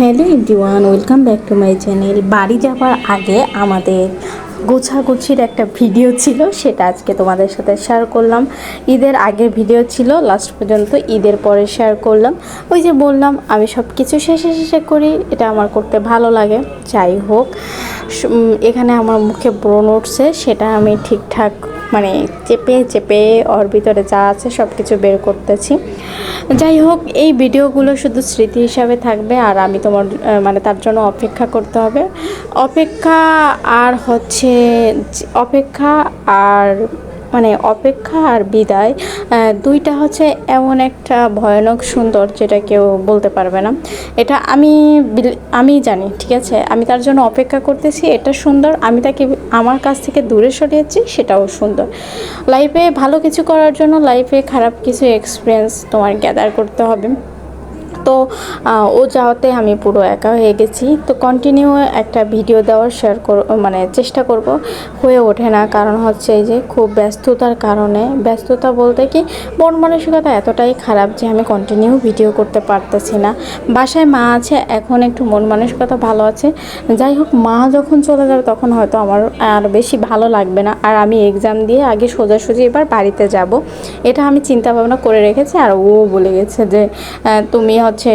Hello everyone, welcome back to my channel. বাড়ি যাওয়ার আগে আমাদের গোছাগুছির একটা ভিডিও ছিল, সেটা আজকে তোমাদের সাথে শেয়ার করলাম। ঈদের আগের ভিডিও ছিল লাস্ট পর্যন্ত ঈদের পরে শেয়ার করলাম। ওই যে বললাম, আমি সব কিছু শেষে শেষে করি, এটা আমার করতে ভালো লাগে। যাই হোক এখানে আমার মুখে ব্রণ উঠছে, সেটা আমি ঠিকঠাক মানে চেপে চেপে ওর ভিতরে যা আছে সব কিছু বের করতেছি। যাই হোক এই ভিডিওগুলো শুধু স্মৃতি হিসাবে থাকবে আর আমি তোমার মানে তার জন্য অপেক্ষা করতে হবে। অপেক্ষা আর হচ্ছে, অপেক্ষা আর মানে অপেক্ষা আর বিদায় দুইটা হচ্ছে এমন একটা ভয়ানক সুন্দর যেটা কেউ বলতে পারবে না। এটা আমি আমি জানি, ঠিক আছে? আমি তার জন্য অপেক্ষা করতেছি, এটা সুন্দর। আমি তাকে আমার কাছ থেকে দূরে সরিয়েছি, সেটাও সুন্দর। লাইফে ভালো কিছু করার জন্য লাইফে খারাপ কিছু এক্সপিরিয়েন্স তোমার গ্যাদার করতে হবে। তো ও যাওয়াতে আমি পুরো একা হয়ে গেছি। তো কন্টিনিউ একটা ভিডিও দেওয়ার শেয়ার কর মানে চেষ্টা করব। হয়ে ওঠে না, কারণ হচ্ছে এই যে খুব ব্যস্ততার কারণে। ব্যস্ততা বলতে কি, মন মানসিকতা এতটাই খারাপ যে আমি কন্টিনিউ ভিডিও করতে পারতেছি না। বাসায় মা আছে, এখন একটু মন মানসিকতা ভালো আছে। যাই হোক, মা যখন চলে যাবে তখন হয়তো আমার আর বেশি ভালো লাগবে না। আর আমি এক্সাম দিয়ে আগে সোজাসুজি এবার বাড়িতে যাব। এটা আমি চিন্তা ভাবনা করে রেখেছি, আর ও বলে গেছে যে তুমি হচ্ছে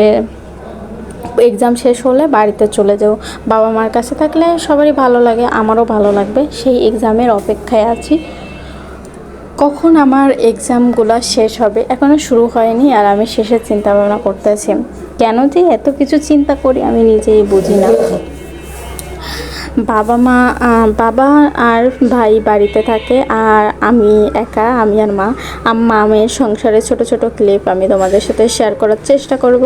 এক্সাম শেষ হলে বাড়িতে চলে যাও। বাবা মার কাছে থাকলে সবারই ভালো লাগে, আমারও ভালো লাগবে। সেই এক্সামের অপেক্ষায় আছি। কখন আমার এক্সামগুলো শেষ হবে এখনও শুরু হয়নি আর আমি শেষের চিন্তা ভাবনা করতেছি। কেন যে এত কিছু চিন্তা করি আমি নিজেই বুঝি না। বাবা মা বাবা আর ভাই বাড়িতে থাকে আর আমি একা, আমি আর মা। আম্মা মেয়ের সংসারে ছোট ছোট ক্লিপ আমি তোমাদের সাথে শেয়ার করার চেষ্টা করব।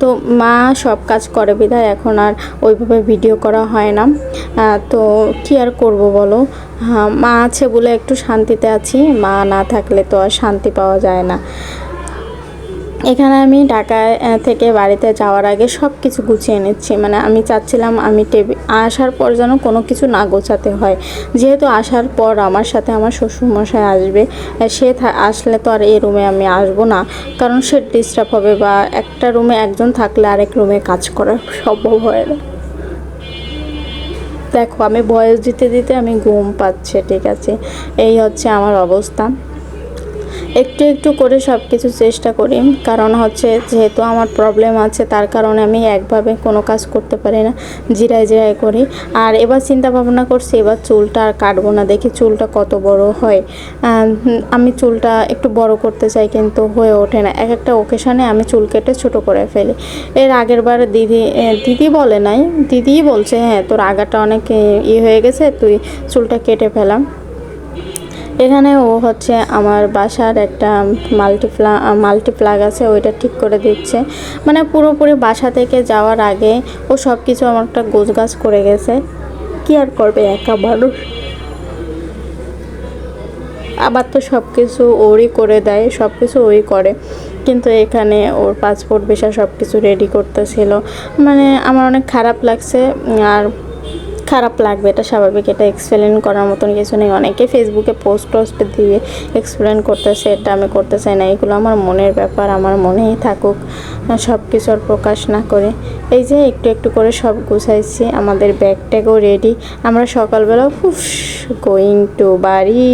তো মা সব কাজ করে বিধায় এখন আর ওইভাবে ভিডিও করা হয় না। তো কি আর করব বলো? মা আছে বলে একটু শান্তিতে আছি, মা না থাকলে তো আর শান্তি পাওয়া যায় না। এখানে আমি ঢাকায় থেকে বাড়িতে যাওয়ার আগে সব কিছু গুছিয়ে নিচ্ছি। মানে আমি চাচ্ছিলাম আমি টেবিল আসার পর যেন কোনো কিছু না গোছাতে হয়। যেহেতু আসার পর আমার সাথে আমার শ্বশুরমশাই আসবে সে আসলে তো আর এই রুমে আমি আসব না। কারণ সে ডিস্টার্ব হবে বা একটা রুমে একজন থাকলে আরেক রুমে কাজ করা সম্ভব হয় না। দেখো, আমি বয়স দিতে দিতে আমি ঘুম পাচ্ছে, ঠিক আছে? এই হচ্ছে আমার অবস্থা। একটু একটু করে সব কিছু চেষ্টা করি। কারণ হচ্ছে যেহেতু আমার প্রবলেম আছে, তার কারণে আমি একভাবে কোনো কাজ করতে পারি না, জিরায় জিরায় করি। আর এবার চিন্তা ভাবনা করছি, এবার চুলটা আর কাটবো না। দেখি চুলটা কত বড় হয়। আমি চুলটা একটু বড় করতে চাই, কিন্তু হয়ে ওঠে না। এক একটা ওকেশনে আমি চুল কেটে ছোটো করে ফেলি। এর আগের বার দিদি দিদি বলে নাই। দিদিই বলছে হ্যাঁ তোর আগাটা অনেক ই হয়ে গেছে, তুই চুলটা কেটে ফেলাম এখানে ও হচ্ছে আমার বাসার একটা মাল্টিপ্লা মাল্টিপ্লাগ আছে, ওইটা ঠিক করে দিচ্ছে। মানে পুরোপুরি বাসা থেকে যাওয়ার আগে ও সব কিছু আমারটা গোছগাছ করে গেছে। কি আর করবে একা মানুষ? আবার তো সব কিছু ওরই করে দেয় সব কিছু ওই করে। কিন্তু এখানে ওর পাসপোর্ট ভিসা সব কিছু রেডি করতেছিল। মানে আমার অনেক খারাপ লাগছে, আর খারাপ লাগবে, এটা স্বাভাবিক, এটা এক্সপ্লেন করার মতন কিছু নেই। অনেকে ফেসবুকে পোস্ট টোস্ট দিয়ে এক্সপ্লেন করতেছে, এটা আমি করতে চাই না, এগুলো আমার মনের ব্যাপার, আমার মনেই থাকুক। সব কিছুর প্রকাশ না করে। এই যে একটু একটু করে সব গুছাইছি, আমাদের ব্যাগ ট্যাগও রেডি আমরা সকালবেলা খুব গোয়িং টু বাড়ি।